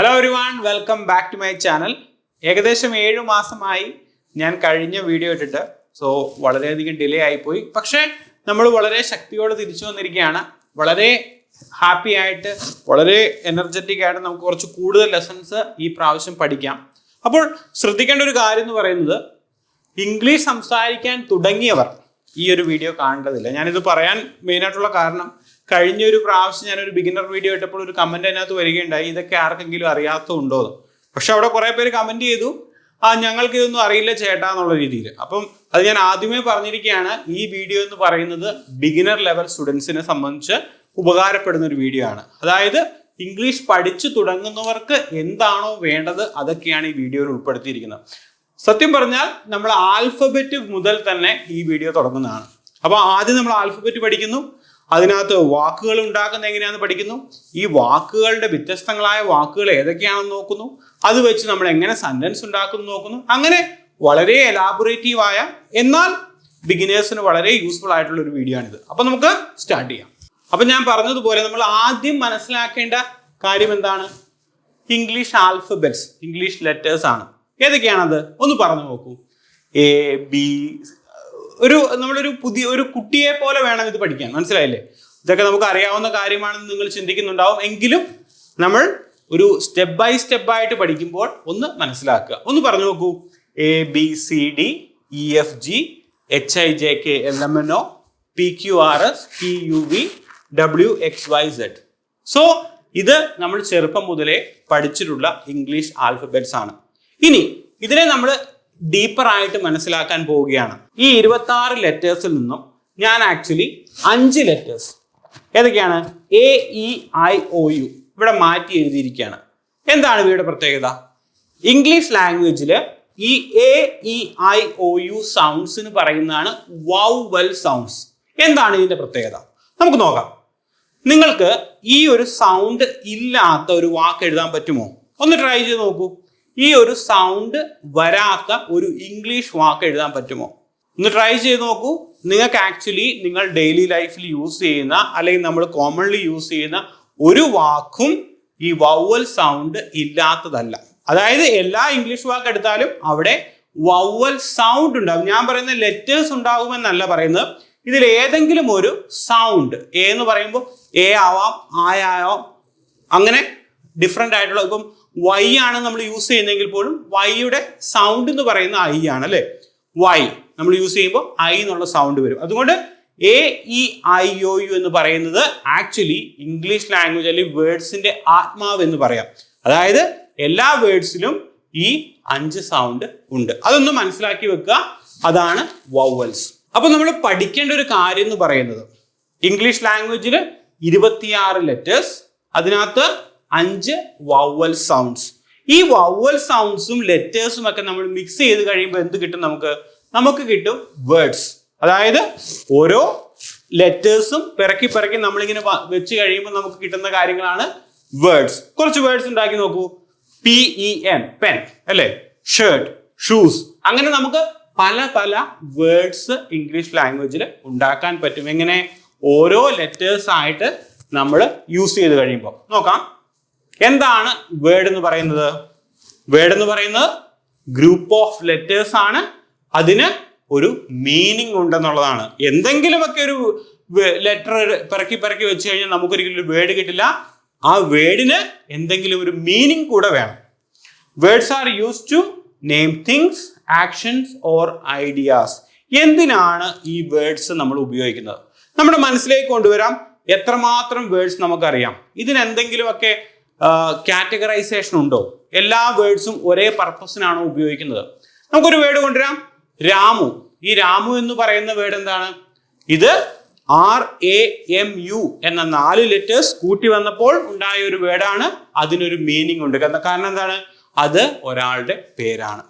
Hello everyone welcome back to my channel ഏകദേശം ഏഴു മാസമായി ഞാൻ കഴിഞ്ഞ വീഡിയോ ഇട്ടിട്ട്. സോ വളരെയധികം ഡിലേ ആയിപ്പോയി. പക്ഷേ നമ്മൾ വളരെ ശക്തിയോടെ തിരിച്ചു വന്നിരിക്കുകയാണ്. വളരെ ഹാപ്പി ആയിട്ട് വളരെ എനർജറ്റിക് ആയിട്ട് നമുക്ക് കുറച്ച് കൂടുതൽ ലെസൺസ് ഈ പ്രാവശ്യം പഠിക്കാം. അപ്പോൾ ശ്രദ്ധിക്കേണ്ട ഒരു കാര്യം എന്ന് പറയുന്നത് ഇംഗ്ലീഷ് സംസാരിക്കാൻ തുടങ്ങിയവർ ഈ ഒരു വീഡിയോ കാണേണ്ടതില്ല. ഞാനിത് പറയാൻ മെയിനായിട്ടുള്ള കാരണം കഴിഞ്ഞ ഒരു പ്രാവശ്യം ഞാനൊരു ബിഗിനർ വീഡിയോ ഇട്ടപ്പോൾ ഒരു കമന്റ് അതിനകത്ത് വരികയുണ്ടായി. ഇതൊക്കെ ആർക്കെങ്കിലും അറിയാത്തതുണ്ടോ പക്ഷെ അവിടെ കുറെ പേര് കമന്റ് ചെയ്തു. ആ ഞങ്ങൾക്ക് ഇതൊന്നും അറിയില്ല ചേട്ടാ എന്നുള്ള രീതിയിൽ. അപ്പം അത് ഞാൻ ആദ്യമേ പറഞ്ഞിരിക്കുകയാണ്. ഈ വീഡിയോ എന്ന് പറയുന്നത് ബിഗിനർ ലെവൽ സ്റ്റുഡൻസിനെ സംബന്ധിച്ച് ഉപകാരപ്പെടുന്ന ഒരു വീഡിയോ ആണ്. അതായത് ഇംഗ്ലീഷ് പഠിച്ചു തുടങ്ങുന്നവർക്ക് എന്താണോ വേണ്ടത് അതൊക്കെയാണ് ഈ വീഡിയോയിൽ ഉൾപ്പെടുത്തിയിരിക്കുന്നത്. സത്യം പറഞ്ഞാൽ നമ്മൾ ആൽഫബറ്റ് മുതൽ തന്നെ ഈ വീഡിയോ തുടങ്ങുന്നതാണ്. അപ്പോൾ ആദ്യം നമ്മൾ ആൽഫബറ്റ് പഠിക്കുന്നു. അതിനകത്ത് വാക്കുകൾ ഉണ്ടാക്കുന്നത് എങ്ങനെയാണെന്ന് പഠിക്കുന്നു? ഈ വാക്കുകളുടെ വ്യത്യസ്തങ്ങളായ വാക്കുകൾ ഏതൊക്കെയാണെന്ന് നോക്കുന്നു. അത് വെച്ച് നമ്മൾ എങ്ങനെ സെന്റൻസ് ഉണ്ടാക്കുന്നു നോക്കുന്നു. അങ്ങനെ വളരെ എലാബറേറ്റീവായ എന്നാൽ ബിഗിനേഴ്സിന് വളരെ യൂസ്ഫുൾ ആയിട്ടുള്ള ഒരു വീഡിയോ ആണിത്. അപ്പൊ നമുക്ക് സ്റ്റാർട്ട് ചെയ്യാം. അപ്പൊ ഞാൻ പറഞ്ഞതുപോലെ നമ്മൾ ആദ്യം മനസ്സിലാക്കേണ്ട കാര്യം എന്താണ്? ഇംഗ്ലീഷ് ആൽഫബറ്റ്സ് ഇംഗ്ലീഷ് ലെറ്റേഴ്സ് ആണ്. ഏതൊക്കെയാണത്? ഒന്ന് പറഞ്ഞു നോക്കൂ. എ ബി ഒരു നമ്മളൊരു പുതിയ ഒരു കുട്ടിയെ പോലെ വേണം ഇത് പഠിക്കാൻ. മനസ്സിലായില്ലേ? ഇതൊക്കെ നമുക്ക് അറിയാവുന്ന കാര്യമാണെന്ന് നിങ്ങൾ ചിന്തിക്കുന്നുണ്ടാവും. എങ്കിലും നമ്മൾ ഒരു സ്റ്റെപ്പ് ബൈ സ്റ്റെപ്പ് ആയിട്ട് പഠിക്കുമ്പോൾ ഒന്ന് മനസ്സിലാക്കുക. ഒന്ന് പറഞ്ഞു നോക്കൂ. A B C D E F G H I J K L M N O P Q R S P U V W X Y Z so ഇത് നമ്മൾ ചെറുപ്പം മുതലേ പഠിച്ചിട്ടുള്ള ഇംഗ്ലീഷ് ആൽഫബറ്റ്സ് ആണ്. ഇനി ഇതിനെ നമ്മൾ ഡീപ്പർ ആയിട്ട് മനസ്സിലാക്കാൻ പോവുകയാണ്. ഈ ഇരുപത്തി ആറ് ലെറ്റേഴ്സിൽ നിന്നും ഞാൻ ആക്ച്വലി അഞ്ച് ലെറ്റേഴ്സ് ഏതൊക്കെയാണ്? A E I O U ഇവിടെ മാറ്റി എഴുതിയിരിക്കുകയാണ്. എന്താണ് ഇവയുടെ പ്രത്യേകത? ഇംഗ്ലീഷ് ലാംഗ്വേജിൽ ഈ A E I O U സൗണ്ട്സിന് പറയുന്നതാണ് വൗവൽ സൗണ്ട്സ് എന്താണ് ഇതിന്റെ പ്രത്യേകത? നമുക്ക് നോക്കാം. നിങ്ങൾക്ക് ഈ ഒരു സൗണ്ട് ഇല്ലാത്ത ഒരു വാക്ക് എഴുതാൻ പറ്റുമോ? ഒന്ന് ട്രൈ ചെയ്ത് നോക്കൂ. ഈ ഒരു സൗണ്ട് വരാത്ത ഒരു ഇംഗ്ലീഷ് വാക്ക് എഴുതാൻ പറ്റുമോ? ഒന്ന് ട്രൈ ചെയ്ത് നോക്കൂ. നിങ്ങൾക്ക് ആക്ച്വലി നിങ്ങൾ ഡെയിലി ലൈഫിൽ യൂസ് ചെയ്യുന്ന അല്ലെങ്കിൽ നമ്മൾ കോമൺലി യൂസ് ചെയ്യുന്ന ഒരു വാക്കും ഈ വൗവൽ സൗണ്ട് ഇല്ലാത്തതല്ല. അതായത് എല്ലാ ഇംഗ്ലീഷ് വാക്ക് എടുത്താലും അവിടെ വൗവൽ സൗണ്ട് ഉണ്ടാകും ഞാൻ പറയുന്ന ലെറ്റേഴ്സ് ഉണ്ടാകുമെന്നല്ല പറയുന്നത്. ഇതിൽ ഏതെങ്കിലും ഒരു സൗണ്ട് എ എന്ന് പറയുമ്പോൾ എ ആവാം ആയാവാം അങ്ങനെ ഡിഫറെന്റ് ആയിട്ടുള്ള ഇപ്പം വൈ ആണ് നമ്മൾ യൂസ് ചെയ്യുന്നതെങ്കിൽ പോലും വൈയുടെ സൗണ്ട് എന്ന് പറയുന്ന ഐ ആണ് അല്ലേ? വൈ നമ്മൾ യൂസ് ചെയ്യുമ്പോൾ ഐ എന്നുള്ള സൗണ്ട് വരും. അതുകൊണ്ട് A E I O U എന്ന് പറയുന്നത് ആക്ച്വലി ഇംഗ്ലീഷ് ലാംഗ്വേജ് അല്ലെങ്കിൽ വേർഡ്സിന്റെ ആത്മാവ് എന്ന് പറയാം. അതായത് എല്ലാ വേർഡ്സിലും ഈ അഞ്ച് സൗണ്ട് ഉണ്ട്. അതൊന്ന് മനസ്സിലാക്കി വെക്കുക. അതാണ് വവൽസ് അപ്പൊ നമ്മൾ പഠിക്കേണ്ട ഒരു കാര്യം എന്ന് പറയുന്നത്. ഇംഗ്ലീഷ് ലാംഗ്വേജിൽ ഇരുപത്തിയാറ് ലെറ്റേഴ്സ് അതിനകത്ത് അഞ്ച് വൗവൽ സൗണ്ട്സ് ഈ വൗവൽ സൗണ്ട്സും ലെറ്റേഴ്സും ഒക്കെ നമ്മൾ മിക്സ് ചെയ്ത് കഴിയുമ്പോൾ എന്ത് കിട്ടും നമുക്ക്? നമുക്ക് കിട്ടും വേർഡ്സ് അതായത് ഓരോ ലെറ്റേഴ്സും പിറക്കി പിറക്കി നമ്മളിങ്ങനെ വെച്ച് കഴിയുമ്പോൾ നമുക്ക് കിട്ടുന്ന കാര്യങ്ങളാണ് വേർഡ്സ് കുറച്ച് വേർഡ്സ് ഉണ്ടാക്കി നോക്കൂ. പി ഇ എൻ പെൻ അല്ലേ? ഷർട്ട് ഷൂസ് അങ്ങനെ നമുക്ക് പല പല വേർഡ്സ് ഇംഗ്ലീഷ് ലാംഗ്വേജിൽ ഉണ്ടാക്കാൻ പറ്റും. എങ്ങനെ? ഓരോ ലെറ്റേഴ്സ് ആയിട്ട് നമ്മൾ യൂസ് ചെയ്ത് കഴിയുമ്പോൾ നോക്കാം. എന്താണ് വേർഡ് എന്ന് പറയുന്നത്? വേർഡ് എന്ന് പറയുന്നത് ഗ്രൂപ്പ് ഓഫ് ലെറ്റേഴ്സ് ആണ്. അതിന് ഒരു മീനിങ് ഉണ്ടെന്നുള്ളതാണ്. എന്തെങ്കിലുമൊക്കെ ഒരു ലെറ്റർ പിറക്കി പിറക്കി വെച്ച് കഴിഞ്ഞാൽ നമുക്കൊരിക്കലും ഒരു വേർഡ് കിട്ടില്ല. ആ വേർഡിന് എന്തെങ്കിലും ഒരു മീനിങ് കൂടെ വേണം. Words are use to name things actions or ideas എന്തിനാണ് ഈ വേർഡ്സ് നമ്മൾ ഉപയോഗിക്കുന്നത്? നമ്മുടെ മനസ്സിലേക്ക് കൊണ്ടുവരാം. എത്രമാത്രം വേർഡ്സ് നമുക്കറിയാം. ഇതിന് എന്തെങ്കിലുമൊക്കെ കാറ്റഗറൈസേഷൻ ഉണ്ടോ? എല്ലാ വേർഡ്സും ഒരേ പർപ്പസിനാണോ ഉപയോഗിക്കുന്നത്? നമുക്കൊരു വേർഡ് കൊണ്ടുവരാം. രാമു. ഈ രാമു എന്ന് പറയുന്ന വേർഡ് എന്താണ്? ഇത് ആർ എ എം യു എന്ന നാല് ലെറ്റേഴ്സ് കൂട്ടി വന്നപ്പോൾ ഉണ്ടായ ഒരു വേർഡാണ് അതിനൊരു മീനിങ് ഉണ്ട്. കാരണം എന്താണ്? അത് ഒരാളുടെ പേരാണ്.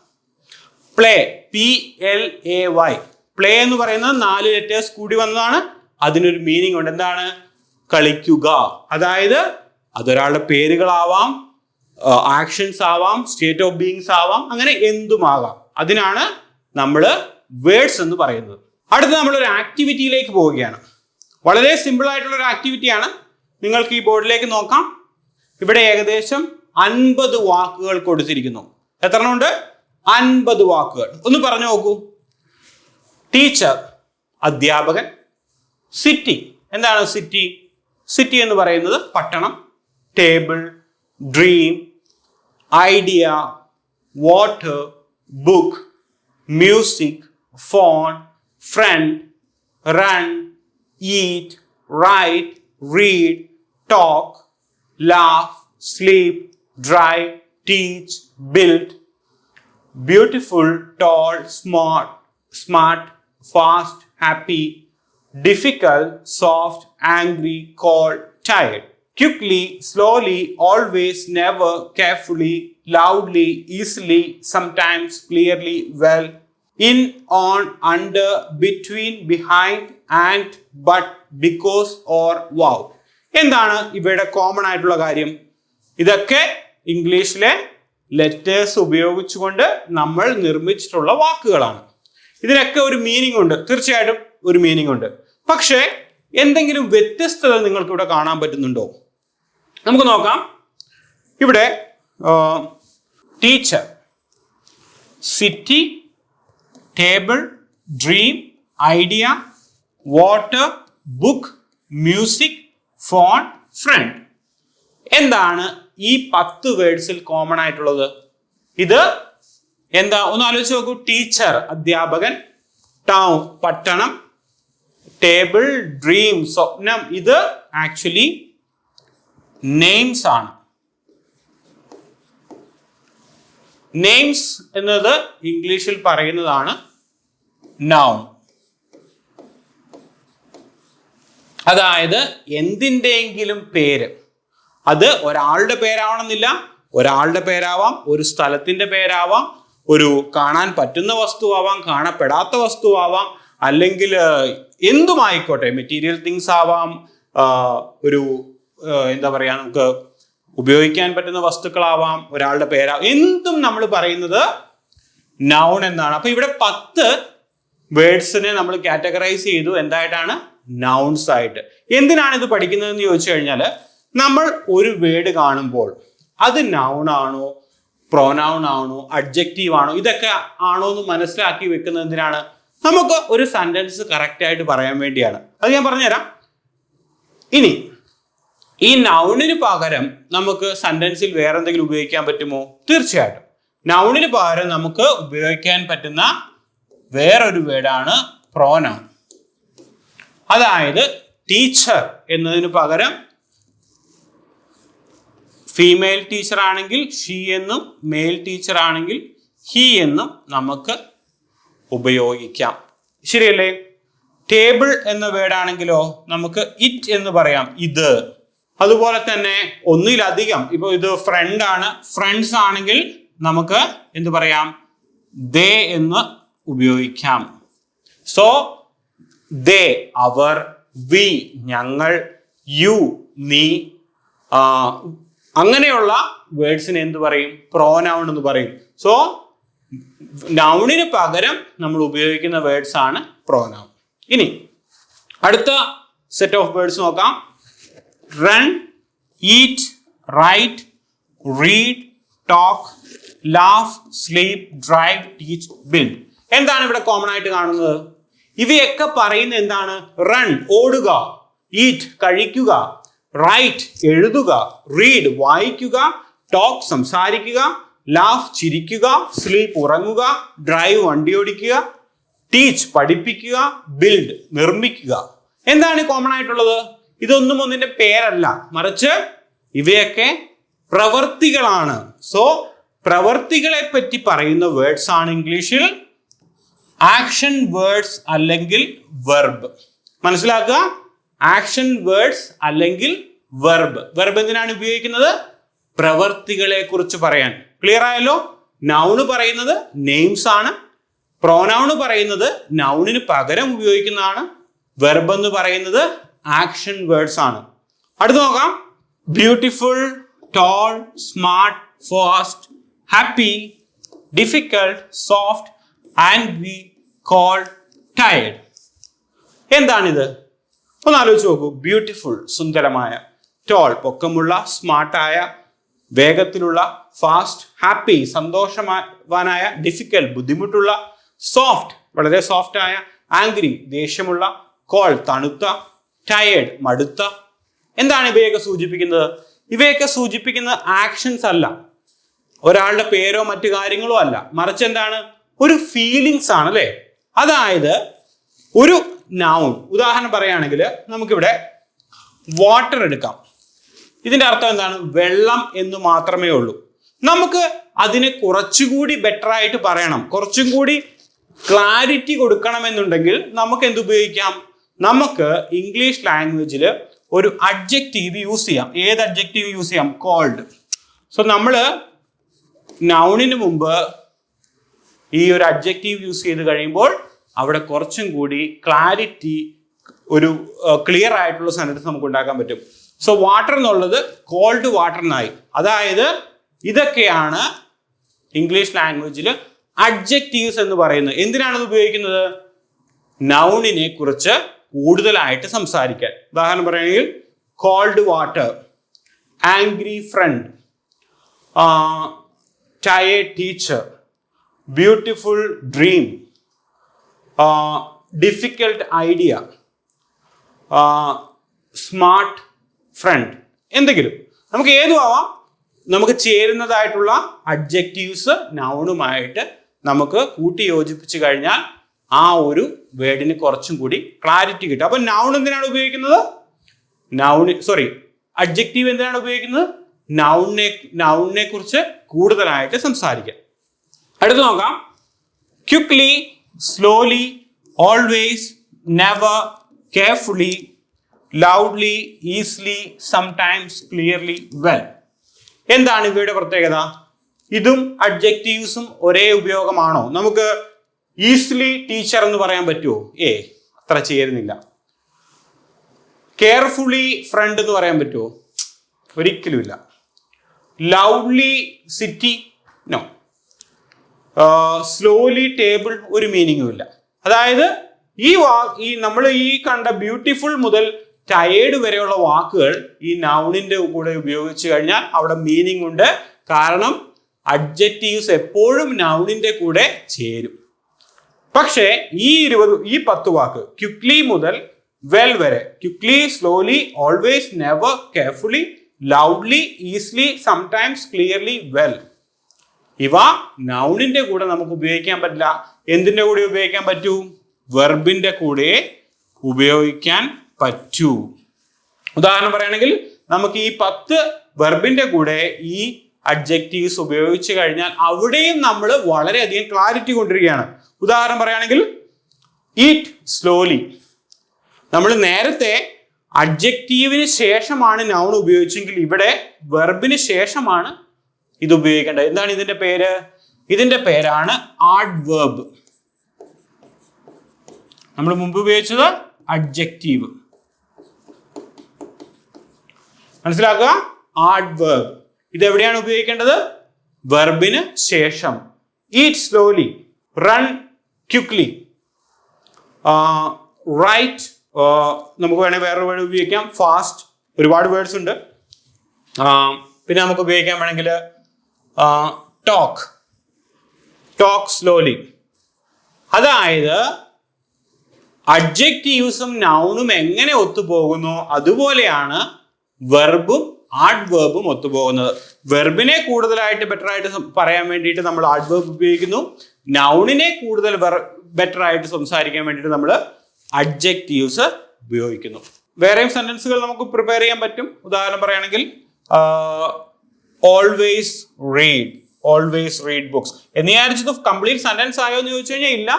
Play P L A Y play എന്ന് പറയുന്നത് നാല് ലെറ്റേഴ്സ് കൂടി വന്നതാണ്. അതിനൊരു മീനിങ് ഉണ്ട്. എന്താണ്? കളിക്കുക. അതായത് അതൊരാളുടെ പേരുകളാവാം ആക്ഷൻസ് ആവാം സ്റ്റേറ്റ് ഓഫ് ബീങ്സ് ആവാം അങ്ങനെ എന്തുമാകാം. അതിനാണ് നമ്മൾ വേർഡ്സ് എന്ന് പറയുന്നത്. അടുത്ത് നമ്മൾ ഒരു ആക്ടിവിറ്റിയിലേക്ക് പോവുകയാണ്. വളരെ സിമ്പിൾ ആയിട്ടുള്ള ഒരു ആക്ടിവിറ്റിയാണ് നിങ്ങൾക്ക് ഈ ബോർഡിലേക്ക് നോക്കാം. ഇവിടെ ഏകദേശം അൻപത് വാക്കുകൾ കൊടുത്തിരിക്കുന്നു. എത്ര ഉണ്ട് അൻപത് വാക്കുകൾ. ഒന്ന് പറഞ്ഞു നോക്കൂ. ടീച്ചർ അധ്യാപകൻ സിറ്റി. എന്താണ് സിറ്റി? സിറ്റി എന്ന് പറയുന്നത് പട്ടണം. table, dream, idea, water, book, music, phone, friend, run, eat, write, read, talk, laugh, sleep, drive, teach, build, beautiful, tall, smart, smart, fast, happy, difficult, soft, angry, cold, tired. Quickly, slowly, always, never, carefully, loudly, easily, sometimes, clearly, well, in, on, under, between, behind, and, but, because, or, wow. എന്താണ് ഇവയുടെ common ആയിട്ടുള്ള കാര്യം? ഇതൊക്കെ ഇംഗ്ലീഷിലെ letters ഉപയോഗിച്ചുകൊണ്ട് നമ്മൾ നിർമ്മിച്ചിട്ടുള്ള വാക്കുകളാണ്. ഇതിനൊക്കെ ഒരു മീനിങ് ഉണ്ട്. തീർച്ചയായിട്ടും ഒരു മീനിങ് ഉണ്ട്. പക്ഷേ എന്തെങ്കിലും വ്യത്യസ്തത നിങ്ങൾക്ക് ഇവിടെ കാണാൻ പറ്റുന്നുണ്ടോ? നമുക്ക് നോക്കാം. ഇവിടെ teacher city table dream idea water book music phone friend എന്താണ് ഈ പത്ത് വേർഡ്സിൽ കോമൺ ആയിട്ടുള്ളത്? ഇത് എന്താ? ഒന്ന് ആലോചിച്ച് നോക്കൂ. ടീച്ചർ അധ്യാപകൻ ടൗൺ പട്ടണം ടേബിൾ ഡ്രീം സ്വപ്നം. ഇത് ആക്ച്വലി നെയിംസ് ആണ്. നെയിംസ് എന്നത് ഇംഗ്ലീഷിൽ പറയുന്നതാണ് നൗൺ അതായത് എന്തിന്റെയെങ്കിലും പേര്. അത് ഒരാളുടെ പേരാവണമെന്നില്ല ഒരാളുടെ പേരാവാം ഒരു സ്ഥലത്തിന്റെ പേരാവാം ഒരു കാണാൻ പറ്റുന്ന വസ്തുവാവാം കാണപ്പെടാത്ത വസ്തുവാവാം അല്ലെങ്കിൽ എന്തുമായിക്കോട്ടെ മെറ്റീരിയൽ തിങ്സ് ആവാം ഒരു എന്താ പറയാ നമുക്ക് ഉപയോഗിക്കാൻ പറ്റുന്ന വസ്തുക്കളാവാം ഒരാളുടെ പേരാവാം. എന്തും നമ്മൾ പറയുന്നത് നൗൺ എന്നാണ്. അപ്പൊ ഇവിടെ പത്ത് വേർഡ്സിനെ നമ്മൾ കാറ്റഗറൈസ് ചെയ്തു. എന്തായിട്ടാണ്? നൗൺസ് ആയിട്ട്. എന്തിനാണ് ഇത് പഠിക്കുന്നതെന്ന് ചോദിച്ചു കഴിഞ്ഞാൽ നമ്മൾ ഒരു വേർഡ് കാണുമ്പോൾ അത് നൗൺ ആണോ പ്രോനൗൺ ആണോ അഡ്ജക്റ്റീവ് ആണോ ഇതൊക്കെ ആണോ എന്ന് മനസ്സിലാക്കി വെക്കുന്നത് എന്തിനാണ്? നമുക്ക് ഒരു സെന്റൻസ് കറക്റ്റ് ആയിട്ട് പറയാൻ വേണ്ടിയാണ്. അത് ഞാൻ പറഞ്ഞുതരാം. ഇനി ഈ നൗണിന് പകരം നമുക്ക് സെന്റൻസിൽ വേറെ എന്തെങ്കിലും ഉപയോഗിക്കാൻ പറ്റുമോ? തീർച്ചയായിട്ടും. നൗണിന് പകരം നമുക്ക് ഉപയോഗിക്കാൻ പറ്റുന്ന വേറൊരു വേർഡാണ് പ്രോനൗൺ അതായത് ടീച്ചർ എന്നതിന് പകരം ഫീമെയിൽ ടീച്ചർ ആണെങ്കിൽ ഷീ എന്നും മെയിൽ ടീച്ചർ ആണെങ്കിൽ ഹി എന്നും നമുക്ക് ഉപയോഗിക്കാം. ശരിയല്ലേ? ടേബിൾ എന്ന വേർഡാണെങ്കിലോ നമുക്ക് ഇറ്റ് എന്ന് പറയാം. ഇത്. അതുപോലെ തന്നെ ഒന്നിലധികം ഇപ്പൊ ഇത് ഫ്രണ്ട് ആണ് ഫ്രണ്ട്സ് ആണെങ്കിൽ നമുക്ക് എന്ത് പറയാം? ദേ എന്ന് ഉപയോഗിക്കാം. സോ ദേ അവർ വി ഞങ്ങൾ യു നീ അങ്ങനെയുള്ള വേർഡ്സിന് എന്ത് പറയും? പ്രോനൗൺ എന്ന് പറയും. സോ നൗണിന് പകരം നമ്മൾ ഉപയോഗിക്കുന്ന വേർഡ്സ് ആണ് പ്രോനൗൺ ഇനി അടുത്ത സെറ്റ് ഓഫ് വേർഡ്സ് നോക്കാം. Run eat write read talk laugh sleep drive teach build എന്താണ് ഇവിടെ കോമൺ ആയിട്ട് കാണുന്നത്? ഇവയൊക്കെ പറയുന്ന എന്താണ്? റൺ ഓടുക ഈറ്റ് കഴിക്കുക റൈറ്റ് എഴുതുക റീഡ് വായിക്കുക ടോക്ക് സംസാരിക്കുക ലാഫ് ചിരിക്കുക സ്ലീപ്പ് ഉറങ്ങുക ഡ്രൈവ് വണ്ടി ഓടിക്കുക ടീച്ച് പഠിപ്പിക്കുക ബിൽഡ് നിർമ്മിക്കുക. എന്താണ് കോമൺ ആയിട്ടുള്ളത്? ഇതൊന്നും ഒന്നിന്റെ പേരല്ല. മറിച്ച് ഇവയൊക്കെ പ്രവർത്തികളാണ്. സോ പ്രവർത്തികളെ പറ്റി പറയുന്ന വേർഡ്സ് ആണ് ഇംഗ്ലീഷിൽ ആക്ഷൻ വേർഡ്സ് അല്ലെങ്കിൽ വെർബ് മനസ്സിലാക്കുക? ആക്ഷൻ വേർഡ്സ് അല്ലെങ്കിൽ വെർബ് വെർബ് എന്തിനാണ് ഉപയോഗിക്കുന്നത്? പ്രവർത്തികളെ കുറിച്ച് പറയാൻ. ക്ലിയർ ആയല്ലോ? നൗണ് പറയുന്നത് നെയിംസ് ആണ്. പ്രോനൗണ് പറയുന്നത് നൗണിന് പകരം ഉപയോഗിക്കുന്നതാണ്. വെർബ് എന്ന് പറയുന്നത് ആക്ഷൻ വേർഡ്സ് ആണ്. അടുത്ത് നോക്കാം. Beautiful tall smart fast happy difficult soft and be cold tired എന്താണിത്? ഒന്ന് ആലോചിച്ച് നോക്കൂ. ബ്യൂട്ടിഫുൾ സുന്ദരമായ ടോൾ പൊക്കമുള്ള സ്മാർട്ടായ വേഗത്തിലുള്ള ഫാസ്റ്റ് ഹാപ്പി സന്തോഷവാനായ ഡിഫിക്കൽട്ട് ബുദ്ധിമുട്ടുള്ള സോഫ്റ്റ് വളരെ സോഫ്റ്റായ ആംഗ്രി ദേഷ്യമുള്ള കോൾ തണുത്ത ടയേർഡ് മടുത്ത. എന്താണ് ഇവയൊക്കെ സൂചിപ്പിക്കുന്നത്? ഇവയൊക്കെ സൂചിപ്പിക്കുന്ന ആക്ഷൻസ് അല്ല. ഒരാളുടെ പേരോ മറ്റു കാര്യങ്ങളോ അല്ല. മറിച്ച് എന്താണ്? ഒരു ഫീലിങ്സ് ആണ് അല്ലേ? അതായത് ഒരു നൗൺ ഉദാഹരണം പറയുകയാണെങ്കിൽ നമുക്കിവിടെ വാട്ടർ എടുക്കാം. ഇതിന്റെ അർത്ഥം എന്താണ്? വെള്ളം എന്ന് മാത്രമേ ഉള്ളൂ. നമുക്ക് അതിനെ കുറച്ചുകൂടി ബെറ്റർ ആയിട്ട് പറയണം. കുറച്ചും കൂടി ക്ലാരിറ്റി കൊടുക്കണമെന്നുണ്ടെങ്കിൽ നമുക്ക് എന്ത് ഉപയോഗിക്കാം നമുക്ക് ഇംഗ്ലീഷ് ലാംഗ്വേജിൽ ഒരു അഡ്ജക്റ്റീവ് യൂസ് ചെയ്യാം. ഏത് അഡ്ജക്റ്റീവ് യൂസ് ചെയ്യാം? കോൾഡ് സോ നമ്മൾ നൗണിന് മുമ്പ് ഈ ഒരു അഡ്ജക്റ്റീവ് യൂസ് ചെയ്ത് കഴിയുമ്പോൾ അവിടെ കുറച്ചും കൂടി ക്ലാരിറ്റി ഒരു ക്ലിയർ ആയിട്ടുള്ള സെന്റൻസ് നമുക്ക് ഉണ്ടാക്കാൻ പറ്റും. സോ വാട്ടർ എന്നുള്ളത് കോൾഡ് വാട്ടർ എന്നായി അതായത് ഇതൊക്കെയാണ് ഇംഗ്ലീഷ് ലാംഗ്വേജിൽ അഡ്ജക്റ്റീവ്സ് എന്ന് പറയുന്നത്. എന്തിനാണ് ഇത് ഉപയോഗിക്കുന്നത് നൗണിനെ കുറിച്ച് കൂടുതലായിട്ട് സംസാരിക്കാൻ. ഉദാഹരണം പറയുകയാണെങ്കിൽ cold water angry friend ടയ teacher beautiful dream difficult idea smart friend എന്തെങ്കിലും. നമുക്ക് ഏതും ആവാം നമുക്ക് ചേരുന്നതായിട്ടുള്ള അഡ്ജക്റ്റീവ്സ് നൗണുമായിട്ട് നമുക്ക് കൂട്ടി യോജിപ്പിച്ചു കഴിഞ്ഞാൽ ആ ഒരു വേർഡിന് കുറച്ചും കൂടി ക്ലാരിറ്റി കിട്ടും. അപ്പൊ നൗൺ എന്തിനാണ് ഉപയോഗിക്കുന്നത്? നൗണ് സോറി അഡ്ജക്റ്റീവ് എന്തിനാണ് ഉപയോഗിക്കുന്നത്? നൗണിനെ നൗണിനെ കുറിച്ച് കൂടുതലായിട്ട് സംസാരിക്കാം. അടുത്ത് നോക്കാം. Quickly slowly always never carefully loudly easily sometimes clearly well എന്താണ് ഇവയുടെ പ്രത്യേകത? ഇതും അഡ്ജക്റ്റീവ്സും ഒരേ ഉപയോഗമാണോ? നമുക്ക് ഈസിലി ടീച്ചർ എന്ന് പറയാൻ പറ്റുമോ ഏ അത്ര ചേരുന്നില്ല. കെയർഫുള്ളി ഫ്രണ്ട് എന്ന് പറയാൻ പറ്റുമോ ഒരിക്കലുമില്ല. Loudly city no slowly table ഒരു മീനിങ്ങും ഇല്ല. അതായത് ഈ വാ ഈ നമ്മൾ ഈ കണ്ട ബ്യൂട്ടിഫുൾ മുതൽ ടയേർഡ് വരെയുള്ള വാക്കുകൾ ഈ നൗണിന്റെ കൂടെ ഉപയോഗിച്ച് കഴിഞ്ഞാൽ അവിടെ മീനിങ് ഉണ്ട്. കാരണം അഡ്ജക്റ്റീവ്സ് എപ്പോഴും നൗണിന്റെ കൂടെ ചേരും. പക്ഷേ ഈ ഇരുപത് ഈ പത്ത് വാക്ക് ക്യുക്ലി മുതൽ വെൽ വരെ quickly slowly always never carefully loudly easily sometimes clearly well ഇവ നൗണിന്റെ കൂടെ നമുക്ക് ഉപയോഗിക്കാൻ പറ്റില്ല. എന്തിന്റെ കൂടെ ഉപയോഗിക്കാൻ പറ്റൂ? വെർബിന്റെ കൂടെ ഉപയോഗിക്കാൻ പറ്റൂ. ഉദാഹരണം പറയുകയാണെങ്കിൽ നമുക്ക് ഈ പത്ത് വെർബിന്റെ കൂടെ ഈ അഡ്ജക്റ്റീവ്സ് ഉപയോഗിച്ചു കഴിഞ്ഞാൽ അവിടെയും നമ്മൾ വളരെയധികം ക്ലാരിറ്റി കൊണ്ടിരിക്കുകയാണ്. ഉദാഹരണം പറയുകയാണെങ്കിൽ ഈറ്റ് സ്ലോലി നമ്മൾ നേരത്തെ അഡ്ജക്റ്റീവിന് ശേഷമാണ് നൗൺ ഉപയോഗിച്ചെങ്കിൽ ഇവിടെ വെർബിന് ശേഷമാണ് ഇത് ഉപയോഗിക്കേണ്ടത്. എന്താണ് ഇതിന്റെ പേര്? ഇതിന്റെ പേരാണ് ആഡ് വേർബ് നമ്മൾ മുമ്പ് ഉപയോഗിച്ചത് അഡ്ജക്റ്റീവ് മനസ്സിലാക്കുക? ആഡ് വേർബ് ഇത് എവിടെയാണ് ഉപയോഗിക്കേണ്ടത്? വെർബിന് ശേഷം. Eat slowly run quickly write നമുക്ക് വേണമെങ്കിൽ വേറൊരു വേർഡ് ഉപയോഗിക്കാം. ഫാസ്റ്റ് ഒരുപാട് വേർഡ്സ് ഉണ്ട്. പിന്നെ നമുക്ക് ഉപയോഗിക്കാൻ വേണമെങ്കിൽ ടോക്ക് ടോക്ക് സ്ലോലി അതായത് അഡ്ജക്റ്റീവ്സും നൗണും എങ്ങനെ ഒത്തുപോകുന്നു അതുപോലെയാണ് വെർബും ആഡ് വേർബും ഒത്തുപോകുന്നത്. വെർബിനെ കൂടുതലായിട്ട് ബെറ്റർ ആയിട്ട് പറയാൻ വേണ്ടിയിട്ട് നമ്മൾ ആഡ് വേർബ് ഉപയോഗിക്കുന്നു നൗണിനെ കൂടുതൽ ബെറ്റർ ആയിട്ട് സംസാരിക്കാൻ വേണ്ടിയിട്ട് നമ്മൾ അഡ്ജക്റ്റീവ്സ് ഉപയോഗിക്കുന്നു. വേറെയും സെന്റൻസുകൾ നമുക്ക് പ്രിപ്പയർ ചെയ്യാൻ പറ്റും. ഉദാഹരണം പറയുകയാണെങ്കിൽ always read always read books എന്ന് വിചാരിച്ചത് കംപ്ലീറ്റ് സെന്റൻസ് ആയോ എന്ന് ചോദിച്ചു കഴിഞ്ഞാൽ ഇല്ല.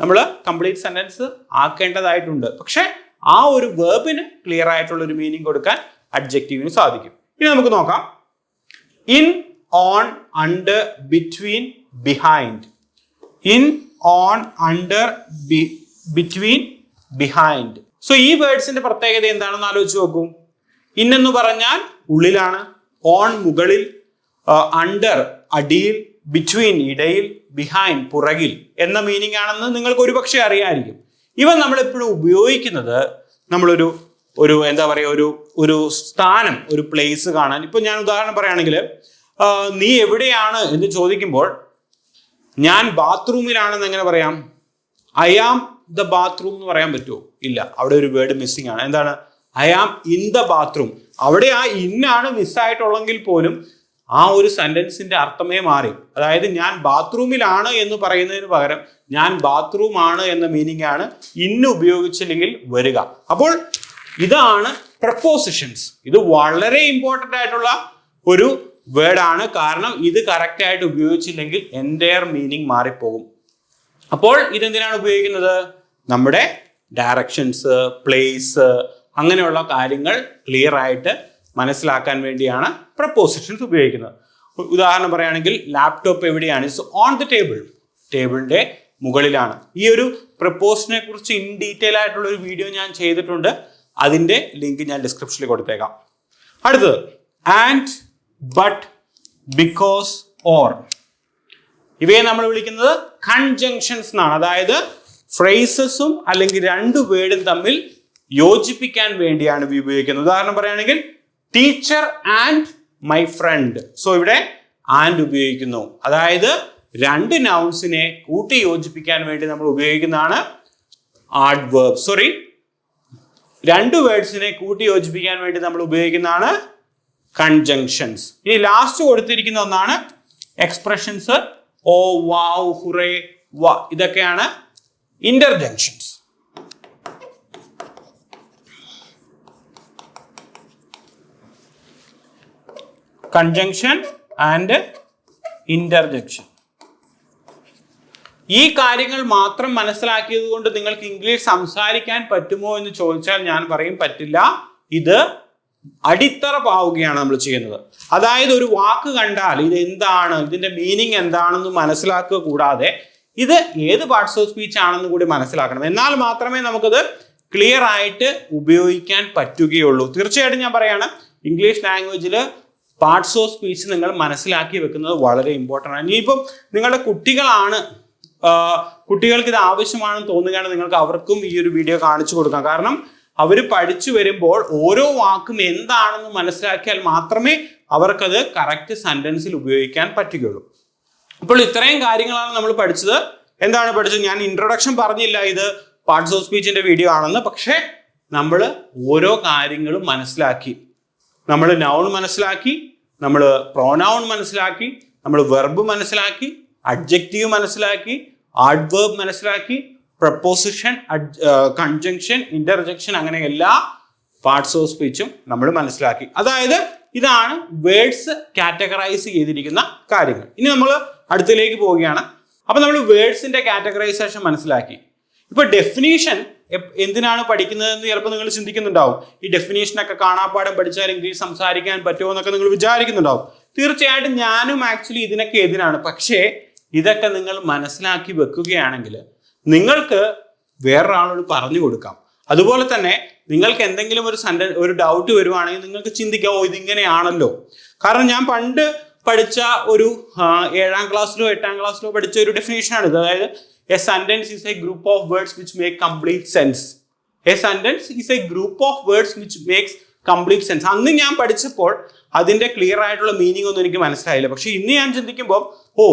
നമ്മൾ കംപ്ലീറ്റ് സെന്റൻസ് ആക്കേണ്ടതായിട്ടുണ്ട്. പക്ഷേ ആ ഒരു വേർബിന് ക്ലിയർ ആയിട്ടുള്ള ഒരു മീനിങ് കൊടുക്കാൻ അഡ്ജക്റ്റീവിന് സാധിക്കും. ഇനി നമുക്ക് നോക്കാം. In on under between behind in on under between behind so ഈ വേർഡ്സിന്റെ പ്രത്യേകത എന്താണെന്ന് ആലോചിച്ച് നോക്കൂ. ഇൻ എന്ന് പറഞ്ഞാൽ ഉള്ളിലാണ് ഓൺ മുകളിൽ അണ്ടർ അടിയിൽ ബിറ്റ്വീൻ ഇടയിൽ ബിഹൈൻഡ് പുറകിൽ എന്ന മീനിങ് ആണെന്ന് നിങ്ങൾക്ക് ഒരുപക്ഷെ അറിയാമായിരിക്കും ഇവ നമ്മൾ എപ്പോഴും ഉപയോഗിക്കുന്നത് നമ്മളൊരു ഒരു എന്താ പറയുക ഒരു ഒരു സ്ഥാനം ഒരു പ്ലേസ് കാണാൻ. ഇപ്പൊ ഞാൻ ഉദാഹരണം പറയുകയാണെങ്കിൽ നീ എവിടെയാണ് എന്ന് ചോദിക്കുമ്പോൾ ഞാൻ ബാത്റൂമിലാണെന്ന് എങ്ങനെ പറയാം? ഐ ആം ദ ബാത്റൂം എന്ന് പറയാൻ പറ്റുമോ? ഇല്ല. അവിടെ ഒരു വേർഡ് മിസ്സിംഗ് ആണ്. എന്താണ്? I am in the bathroom അവിടെ ആ ഇന്നാണ് മിസ്സായിട്ടുള്ളെങ്കിൽ പോലും ആ ഒരു സെന്റൻസിന്റെ അർത്ഥമേ മാറി. അതായത് ഞാൻ ബാത്റൂമിലാണ് എന്ന് പറയുന്നതിന് പകരം ഞാൻ ബാത്റൂം ആണ് എന്ന മീനിങ് ആണ് ഇന്ന് ഉപയോഗിച്ചില്ലെങ്കിൽ വരിക. അപ്പോൾ ഇതാണ് പ്രപ്പോസിഷൻസ് ഇത് വളരെ ഇമ്പോർട്ടന്റ് ആയിട്ടുള്ള ഒരു വേർഡാണ് കാരണം ഇത് കറക്റ്റ് ആയിട്ട് ഉപയോഗിച്ചില്ലെങ്കിൽ എന്റയർ മീനിങ് മാറിപ്പോകും. അപ്പോൾ ഇതെന്തിനാണ് ഉപയോഗിക്കുന്നത്? നമ്മുടെ ഡയറക്ഷൻസ് പ്ലേസ് അങ്ങനെയുള്ള കാര്യങ്ങൾ ക്ലിയർ ആയിട്ട് മനസ്സിലാക്കാൻ വേണ്ടിയാണ് പ്രപ്പോസിഷൻസ് ഉപയോഗിക്കുന്നത്. ഉദാഹരണം പറയുകയാണെങ്കിൽ ലാപ്ടോപ്പ് എവിടെയാണ്? ഇറ്റ്സ് ഓൺ ദി ടേബിൾ ടേബിളിന്റെ മുകളിലാണ്. ഈ ഒരു പ്രപ്പോസിനെ കുറിച്ച് ഇൻ ഡീറ്റെയിൽ ആയിട്ടുള്ള ഒരു വീഡിയോ ഞാൻ ചെയ്തിട്ടുണ്ട്. അതിന്റെ ലിങ്ക് ഞാൻ ഡിസ്ക്രിപ്ഷനിൽ കൊടുത്തേക്കാം. അടുത്തത് ആൻഡ് ബട്ട് ബിക്കോസ് ഓർ ഇവയെ നമ്മൾ വിളിക്കുന്നത് കൺജങ്ഷൻസ് എന്നാണ്. അതായത് ഫ്രേസസും അല്ലെങ്കിൽ രണ്ട് വേർഡും തമ്മിൽ യോജിപ്പിക്കാൻ വേണ്ടിയാണ് ഇവ ഉപയോഗിക്കുന്നത്. ഉദാഹരണം പറയുകയാണെങ്കിൽ teacher and my friend so ഇവിടെ ആൻഡ് ഉപയോഗിക്കുന്നു. അതായത് രണ്ട് നൗൺസിനെ കൂട്ടി യോജിപ്പിക്കാൻ വേണ്ടി നമ്മൾ ഉപയോഗിക്കുന്നതാണ് ആഡ് വേർബ് സോറി രണ്ട് വേർഡ്സിനെ കൂട്ടി യോജിപ്പിക്കാൻ വേണ്ടി നമ്മൾ ഉപയോഗിക്കുന്നതാണ് കൺജങ്ഷൻസ് ഇനി ലാസ്റ്റ് കൊടുത്തിരിക്കുന്ന ഒന്നാണ് എക്സ്പ്രഷൻസ് ഓ വാവ് ഹുറേ വ. ഇതൊക്കെയാണ് ഇന്റർജങ്ഷൻസ് കൺജങ്ഷൻ ആൻഡ് ഇന്റർജങ്ഷൻ ഈ കാര്യങ്ങൾ മാത്രം മനസ്സിലാക്കിയത് കൊണ്ട് നിങ്ങൾക്ക് ഇംഗ്ലീഷ് സംസാരിക്കാൻ പറ്റുമോ എന്ന് ചോദിച്ചാൽ ഞാൻ പറയും പറ്റില്ല. ഇത് അടിത്തറ പാവുകയാണ് നമ്മൾ ചെയ്യുന്നത്. അതായത് ഒരു വാക്ക് കണ്ടാൽ ഇത് എന്താണ് ഇതിന്റെ മീനിങ് എന്താണെന്ന് മനസ്സിലാക്കുക കൂടാതെ ഇത് ഏത് പാർട്സ് ഓഫ് സ്പീച്ച് ആണെന്ന് കൂടി മനസ്സിലാക്കണം. എന്നാൽ മാത്രമേ നമുക്കത് ക്ലിയർ ആയിട്ട് ഉപയോഗിക്കാൻ പറ്റുകയുള്ളൂ. തീർച്ചയായിട്ടും ഞാൻ പറയാണ് ഇംഗ്ലീഷ് ലാംഗ്വേജിൽ പാർട്സ് ഓഫ് സ്പീച്ച് നിങ്ങൾ മനസ്സിലാക്കി വെക്കുന്നത് വളരെ ഇമ്പോർട്ടന്റ് ആണ്. ഇനിയിപ്പം നിങ്ങളുടെ കുട്ടികളാണ് കുട്ടികൾക്ക് ഇത് ആവശ്യമാണെന്ന് തോന്നുകയാണ് നിങ്ങൾക്ക് അവർക്കും ഈ ഒരു വീഡിയോ കാണിച്ചു കൊടുക്കാം. കാരണം അവർ പഠിച്ചു വരുമ്പോൾ ഓരോ വാക്കും എന്താണെന്ന് മനസ്സിലാക്കിയാൽ മാത്രമേ അവർക്കത് കറക്റ്റ് സെന്റൻസിൽ ഉപയോഗിക്കാൻ പറ്റുകയുള്ളൂ. അപ്പോൾ ഇത്രയും കാര്യങ്ങളാണ് നമ്മൾ പഠിച്ചത്. എന്താണ് പഠിച്ചത്? ഞാൻ ഇൻട്രൊഡക്ഷൻ പറഞ്ഞില്ല ഇത് പാർട്സ് ഓഫ് സ്പീച്ചിന്റെ വീഡിയോ ആണെന്ന്. പക്ഷേ നമ്മൾ ഓരോ കാര്യങ്ങളും മനസ്സിലാക്കി. നമ്മൾ നൗൺ മനസ്സിലാക്കി നമ്മൾ പ്രോനൗൺ മനസ്സിലാക്കി നമ്മൾ വെർബ് മനസ്സിലാക്കി അഡ്ജക്റ്റീവ് മനസ്സിലാക്കി ആഡ്വേർബ് മനസ്സിലാക്കി പ്രപ്പോസിഷൻ കൺജങ്ഷൻ ഇന്റർജക്ഷൻ അങ്ങനെ എല്ലാ പാർട്സ് ഓഫ് സ്പീച്ചും നമ്മൾ മനസ്സിലാക്കി. അതായത് ഇതാണ് വേർഡ്സ് കാറ്റഗറൈസ് ചെയ്തിരിക്കുന്ന കാര്യങ്ങൾ. ഇനി നമ്മൾ അടുത്തിലേക്ക് പോവുകയാണ്. അപ്പൊ നമ്മൾ വേർഡ്സിന്റെ കാറ്റഗറൈസേഷൻ മനസ്സിലാക്കി. ഇപ്പൊ ഡെഫിനീഷൻ എന്തിനാണ് പഠിക്കുന്നതെന്ന് ചിലപ്പോൾ നിങ്ങൾ ചിന്തിക്കുന്നുണ്ടാവും. ഈ ഡെഫിനേഷനൊക്കെ കാണാപ്പാടം പഠിച്ചാൽ ഇംഗ്ലീഷ് സംസാരിക്കാൻ പറ്റുമോ എന്നൊക്കെ നിങ്ങൾ വിചാരിക്കുന്നുണ്ടാവും. തീർച്ചയായിട്ടും ഞാനും ആക്ച്വലി ഇതിനൊക്കെ എതിരാണ്. പക്ഷേ ഇതൊക്കെ നിങ്ങൾ മനസ്സിലാക്കി വെക്കുകയാണെങ്കിൽ നിങ്ങൾക്ക് വേറൊരാളോട് പറഞ്ഞു കൊടുക്കാം. അതുപോലെ തന്നെ നിങ്ങൾക്ക് എന്തെങ്കിലും ഒരു സെന്റ ഒരു ഡൗട്ട് വരുവാണെങ്കിൽ നിങ്ങൾക്ക് ചിന്തിക്കാം ഓ ഇതിങ്ങനെയാണല്ലോ. കാരണം ഞാൻ പണ്ട് പഠിച്ച ഒരു ഏഴാം ക്ലാസ്സിലോ എട്ടാം ക്ലാസ്സിലോ പഠിച്ച ഒരു ഡെഫിനേഷനാണ് ഇത്. അതായത് a sentence is a group of words which make complete sense a sentence is a group of words which makes complete sense അന്ന് ഞാൻ പഠിച്ചപ്പോൾ അതിന്റെ ക്ലിയർ ആയിട്ടുള്ള മീനിങ് ഒന്നും എനിക്ക് മനസ്സിലായില്ല. പക്ഷേ ഇന്ന് ഞാൻ ചിന്തിക്കുമ്പോൾ ഓ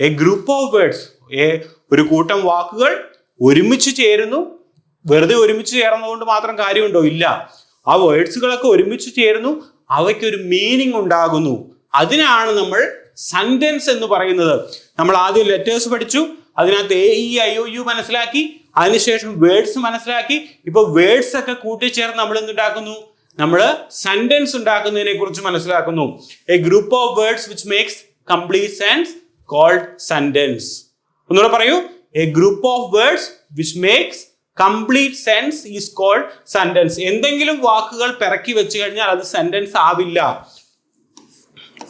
a group of words a ഒരു കൂട്ടം വാക്കുകൾ ഒരുമിച്ച് ചേരുന്നു. വെറുതെ ഒരുമിച്ച് ചേർന്നതുകൊണ്ട് മാത്രം കാര്യമുണ്ടോ? ഇല്ല. ആ വേർഡ്സുകളൊക്കെ ഒരുമിച്ച് ചേരുന്നു. അവയ്ക്കൊരു മീനിങ് ഉണ്ടാകുന്നു. അതിനാണ് നമ്മൾ സെന്റൻസ് എന്ന് പറയുന്നത്. നമ്മൾ ആദ്യം ലെറ്റേഴ്സ് പഠിച്ചു. അതിനകത്ത് A E I O U മനസ്സിലാക്കി. അതിനുശേഷം വേർഡ്സ് മനസ്സിലാക്കി. ഇപ്പൊ വേർഡ്സ് ഒക്കെ കൂട്ടിച്ചേർന്ന് നമ്മൾ എന്തുണ്ടാക്കുന്നു? നമ്മൾ സെന്റൻസ് ഉണ്ടാക്കുന്നതിനെ കുറിച്ച് മനസ്സിലാക്കുന്നു. A group of words which makes complete sense called sentence ഒന്നുകൂടെ പറയൂ. A group of words which makes complete sense is called sentence എന്തെങ്കിലും വാക്കുകൾ പിറക്കി വെച്ച് കഴിഞ്ഞാൽ അത് സെന്റൻസ് ആവില്ല.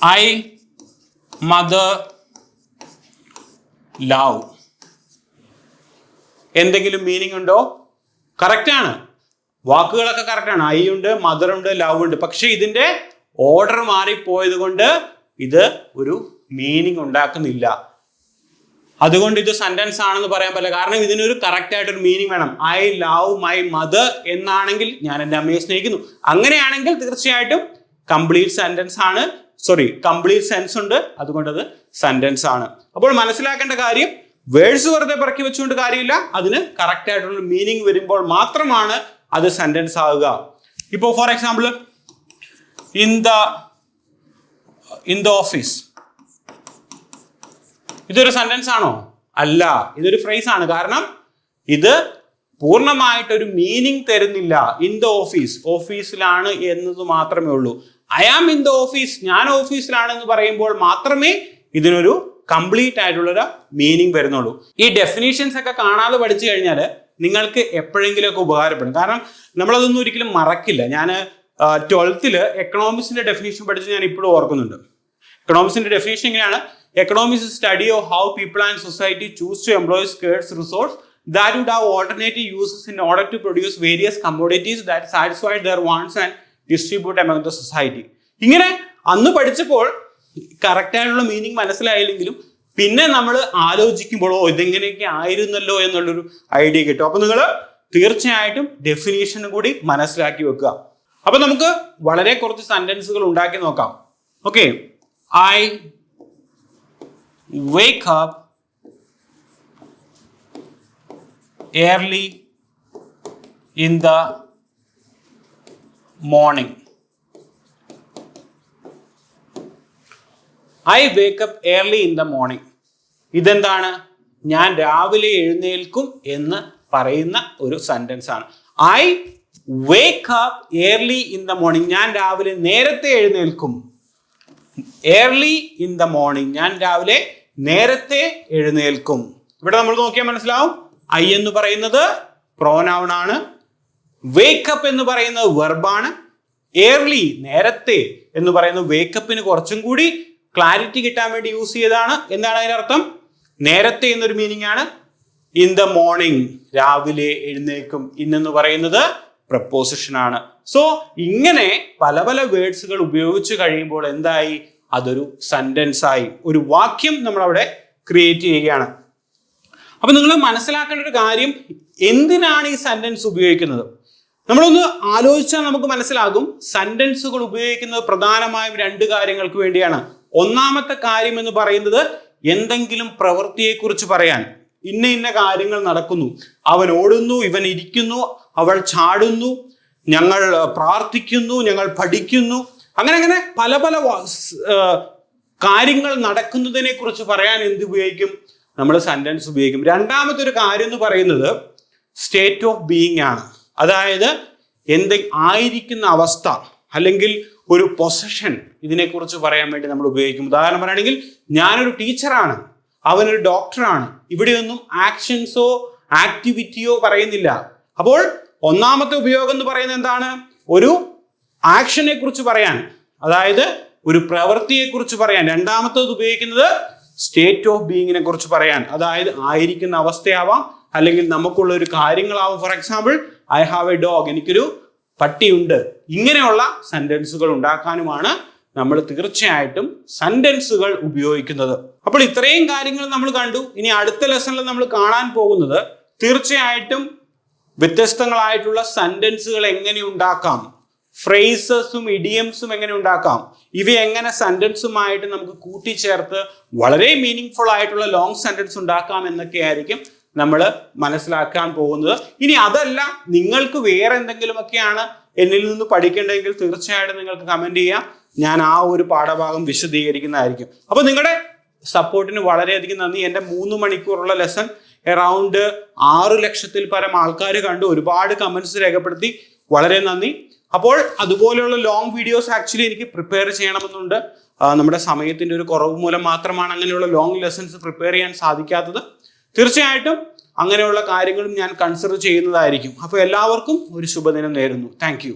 ഐ മദർ ലവ് എന്തെങ്കിലും മീനിങ് ഉണ്ടോ? കറക്റ്റ് ആണ്. വാക്കുകളൊക്കെ കറക്റ്റ് ആണ്. ഐ ഉണ്ട് മദർ ഉണ്ട് ലവ് ഉണ്ട്. പക്ഷെ ഇതിന്റെ ഓർഡർ മാറിപ്പോയത് കൊണ്ട് ഇത് ഒരു മീനിങ് ഉണ്ടാക്കുന്നില്ല. അതുകൊണ്ട് ഇത് സെന്റൻസ് ആണെന്ന് പറയാൻ പറ്റില്ല. കാരണം ഇതിനൊരു കറക്റ്റ് ആയിട്ടൊരു മീനിങ് വേണം. ഐ ലവ് മൈ മദർ എന്നാണെങ്കിൽ ഞാൻ എന്റെ അമ്മയെ സ്നേഹിക്കുന്നു. അങ്ങനെയാണെങ്കിൽ തീർച്ചയായിട്ടും കംപ്ലീറ്റ് സെന്റൻസ് ആണ്. സോറി കംപ്ലീറ്റ് സെൻസ് ഉണ്ട്. അതുകൊണ്ട് അത് സെന്റൻസ് ആണ്. അപ്പോൾ മനസ്സിലാക്കേണ്ട കാര്യം വേഴ്സ് വെറുതെ പറക്കി വെച്ചുകൊണ്ട് കാര്യമില്ല. അതിന് കറക്റ്റ് ആയിട്ടുള്ള മീനിങ് വരുമ്പോൾ മാത്രമാണ് അത് സെന്റൻസ് ആവുക. ഇപ്പോൾ for example in the in the office ഇതൊരു സെന്റൻസ് ആണോ? അല്ല ഇതൊരു ഫ്രേസ് ആണ്. കാരണം ഇത് പൂർണമായിട്ടൊരു മീനിങ് തരുന്നില്ല. ഇൻ ദ ഓഫീസ് ഓഫീസിലാണ് എന്നത് മാത്രമേ ഉള്ളൂ. I am in the office ഞാൻ ഓഫീസിലാണ് എന്ന് പറയുമ്പോൾ മാത്രമേ ഇതിനൊരു കംപ്ലീറ്റ് ആയിട്ടുള്ളൊരു മീനിങ് വരുന്നുള്ളൂ. ഈ ഡെഫിനേഷൻസ് ഒക്കെ കാണാതെ പഠിച്ചു കഴിഞ്ഞാൽ നിങ്ങൾക്ക് എപ്പോഴെങ്കിലുമൊക്കെ ഉപകാരപ്പെടും. കാരണം നമ്മളതൊന്നും ഒരിക്കലും മറക്കില്ല. ഞാൻ ട്വൽത്തിൽ എക്കണോമിക്സിന്റെ ഡെഫിനേഷൻ പഠിച്ച് ഞാൻ ഇപ്പോഴും ഓർക്കുന്നുണ്ട്. എക്കണോമിക്സിന്റെ ഡെഫിനേഷൻ എങ്ങനെയാണ്? Economics study of how people and society choose to employ scarce resource that would have alternative uses in order to produce various commodities that satisfied their wants and distribute among the society ഇങ്ങനെ അന്ന് പഠിച്ചപ്പോൾ correct ആയിട്ടുള്ള meaning മനസ്സിലായില്ലെങ്കിലും പിന്നെ നമ്മൾ ആലോചിക്കുമ്പോഴോ ഇതെങ്ങനെയൊക്കെ ആയിരുന്നല്ലോ എന്നുള്ളൊരു idea കിട്ടും. അപ്പൊ നിങ്ങൾ തീർച്ചയായിട്ടും ഡെഫിനേഷനും കൂടി മനസ്സിലാക്കി വെക്കുക. അപ്പൊ നമുക്ക് വളരെ കുറച്ച് സെന്റൻസുകൾ ഉണ്ടാക്കി നോക്കാം. Okay I wake up early in the morning. I wake up early in the morning ഇതെന്താണ്? ഞാൻ രാവിലെ എഴുന്നേൽക്കും എന്ന് പറയുന്ന ഒരു സെന്റൻസ് ആണ്. I wake up early in the morning ഞാൻ രാവിലെ നേരത്തെ എഴുന്നേൽക്കും. ഏർലി ഇൻ ദ മോർണിംഗ് ഞാൻ രാവിലെ നേരത്തെ എഴുന്നേൽക്കും. ഇവിടെ നമ്മൾ നോക്കിയാൽ മനസ്സിലാവും. ഐ എന്ന് പറയുന്നത് പ്രോനൗൺ ആണ്. വേക്കപ്പ് എന്ന് പറയുന്നത് വെർബാണ് ഏർലി നേരത്തെ എന്ന് പറയുന്ന വേക്കപ്പിന് കുറച്ചും കൂടി ക്ലാരിറ്റി കിട്ടാൻ വേണ്ടി യൂസ് ചെയ്തതാണ്. എന്താണ് അതിനർത്ഥം നേരത്തെ എന്നൊരു മീനിങ് ആണ്. ഇൻ ദ മോർണിംഗ് രാവിലെ എഴുന്നേൽക്കും. ഇന്നെന്ന് പറയുന്നത് പ്രപ്പോസിഷൻ ആണ്. സോ ഇങ്ങനെ പല പല വേർഡ്സുകൾ ഉപയോഗിച്ച് കഴിയുമ്പോൾ എന്തായി? അതൊരു സെന്റൻസ് ആയി ഒരു വാക്യം നമ്മൾ അവിടെ ക്രിയേറ്റ് ചെയ്യുകയാണ്. അപ്പൊ നിങ്ങൾ മനസ്സിലാക്കേണ്ട ഒരു കാര്യം എന്തിനാണ് ഈ സെന്റൻസ് ഉപയോഗിക്കുന്നത്? നമ്മളൊന്ന് ആലോചിച്ചാൽ നമുക്ക് മനസ്സിലാകും സെന്റൻസുകൾ ഉപയോഗിക്കുന്നത് പ്രധാനമായും രണ്ട് കാര്യങ്ങൾക്ക് വേണ്ടിയാണ്. ഒന്നാമത്തെ കാര്യം എന്ന് പറയുന്നത് എന്തെങ്കിലും പ്രവൃത്തിയെക്കുറിച്ച് പറയാൻ. ഇന്ന ഇന്ന കാര്യങ്ങൾ നടക്കുന്നു. അവൻ ഓടുന്നു ഇവൻ ഇരിക്കുന്നു അവൾ ചാടുന്നു ഞങ്ങൾ പ്രാർത്ഥിക്കുന്നു ഞങ്ങൾ പഠിക്കുന്നു അങ്ങനെ അങ്ങനെ പല പല കാര്യങ്ങൾ നടക്കുന്നതിനെ കുറിച്ച് പറയാൻ എന്ത് ഉപയോഗിക്കും? നമ്മൾ സെന്റൻസ് ഉപയോഗിക്കും. രണ്ടാമത്തെ ഒരു കാര്യം എന്ന് പറയുന്നത് സ്റ്റേറ്റ് ഓഫ് ബീയിങ് ആണ്. അതായത് എന്തെ ആയിരിക്കുന്ന അവസ്ഥ അല്ലെങ്കിൽ ഒരു പൊസഷൻ ഇതിനെക്കുറിച്ച് പറയാൻ വേണ്ടി നമ്മൾ ഉപയോഗിക്കും. ഉദാഹരണം പറയുകയാണെങ്കിൽ ഞാനൊരു ടീച്ചറാണ് അവനൊരു ഡോക്ടറാണ് ഇവിടെയൊന്നും ആക്ഷൻസോ ആക്ടിവിറ്റിയോ പറയുന്നില്ല. അപ്പോൾ ഒന്നാമത്തെ ഉപയോഗം എന്ന് പറയുന്നത് എന്താണ്? ഒരു ആക്ഷനെ കുറിച്ച് പറയാൻ അതായത് ഒരു പ്രവൃത്തിയെ കുറിച്ച് പറയാൻ. രണ്ടാമത്തത് ഉപയോഗിക്കുന്നത് സ്റ്റേറ്റ് ഓഫ് ബീയിങ്ങിനെ കുറിച്ച് പറയാൻ. അതായത് ആയിരിക്കുന്ന അവസ്ഥയാവാം അല്ലെങ്കിൽ നമുക്കുള്ള ഒരു കാര്യങ്ങളാവും. For example I have a dog എനിക്കൊരു പട്ടിയുണ്ട്. ഇങ്ങനെയുള്ള സെന്റൻസുകൾ ഉണ്ടാക്കാനുമാണ് നമ്മൾ തീർച്ചയായിട്ടും സെന്റൻസുകൾ ഉപയോഗിക്കുന്നത്. അപ്പോൾ ഇത്രയും കാര്യങ്ങൾ നമ്മൾ കണ്ടു. ഇനി അടുത്ത ലെസണിൽ നമ്മൾ കാണാൻ പോകുന്നത് തീർച്ചയായിട്ടും വ്യത്യസ്തങ്ങളായിട്ടുള്ള സെന്റൻസുകൾ എങ്ങനെ ഉണ്ടാക്കാം? ഫ്രേസസും ഇഡിയംസും എങ്ങനെ ഉണ്ടാക്കാം? ഇവ എങ്ങനെ സെന്റൻസുമായിട്ട് നമുക്ക് കൂട്ടിച്ചേർത്ത് വളരെ മീനിങ് ഫുൾ ആയിട്ടുള്ള ലോങ് സെന്റൻസ് ഉണ്ടാക്കാം എന്നൊക്കെ ആയിരിക്കും നമ്മൾ മനസ്സിലാക്കാൻ പോകുന്നത്. ഇനി അതല്ല നിങ്ങൾക്ക് വേറെ എന്തെങ്കിലുമൊക്കെയാണ് എന്നിൽ നിന്ന് പഠിക്കേണ്ടതെങ്കിൽ തീർച്ചയായിട്ടും നിങ്ങൾക്ക് കമന്റ് ചെയ്യാം. ഞാൻ ആ ഒരു പാഠഭാഗം വിശദീകരിക്കുന്നതായിരിക്കും. അപ്പോൾ നിങ്ങളുടെ സപ്പോർട്ടിന് വളരെയധികം നന്ദി. എന്റെ മൂന്ന് മണിക്കൂറുള്ള ലെസൺ എറൗണ്ട് ആറ് ലക്ഷത്തിൽ പരം ആൾക്കാർ കണ്ടു. ഒരുപാട് കമന്റ്സ് രേഖപ്പെടുത്തി. വളരെ നന്ദി. അപ്പോൾ അതുപോലെയുള്ള ലോങ് വീഡിയോസ് ആക്ച്വലി എനിക്ക് പ്രിപ്പയർ ചെയ്യണമെന്നുണ്ട്. നമ്മുടെ സമയത്തിന്റെ ഒരു കുറവ് മൂലം മാത്രമാണ് അങ്ങനെയുള്ള ലോങ് ലെസൺസ് പ്രിപ്പയർ ചെയ്യാൻ സാധിക്കാത്തത്. തീർച്ചയായിട്ടും അങ്ങനെയുള്ള കാര്യങ്ങളും ഞാൻ കൺസിഡർ ചെയ്യുന്നതായിരിക്കും. അപ്പോൾ എല്ലാവർക്കും ഒരു ശുഭദിനം നേരുന്നു. താങ്ക്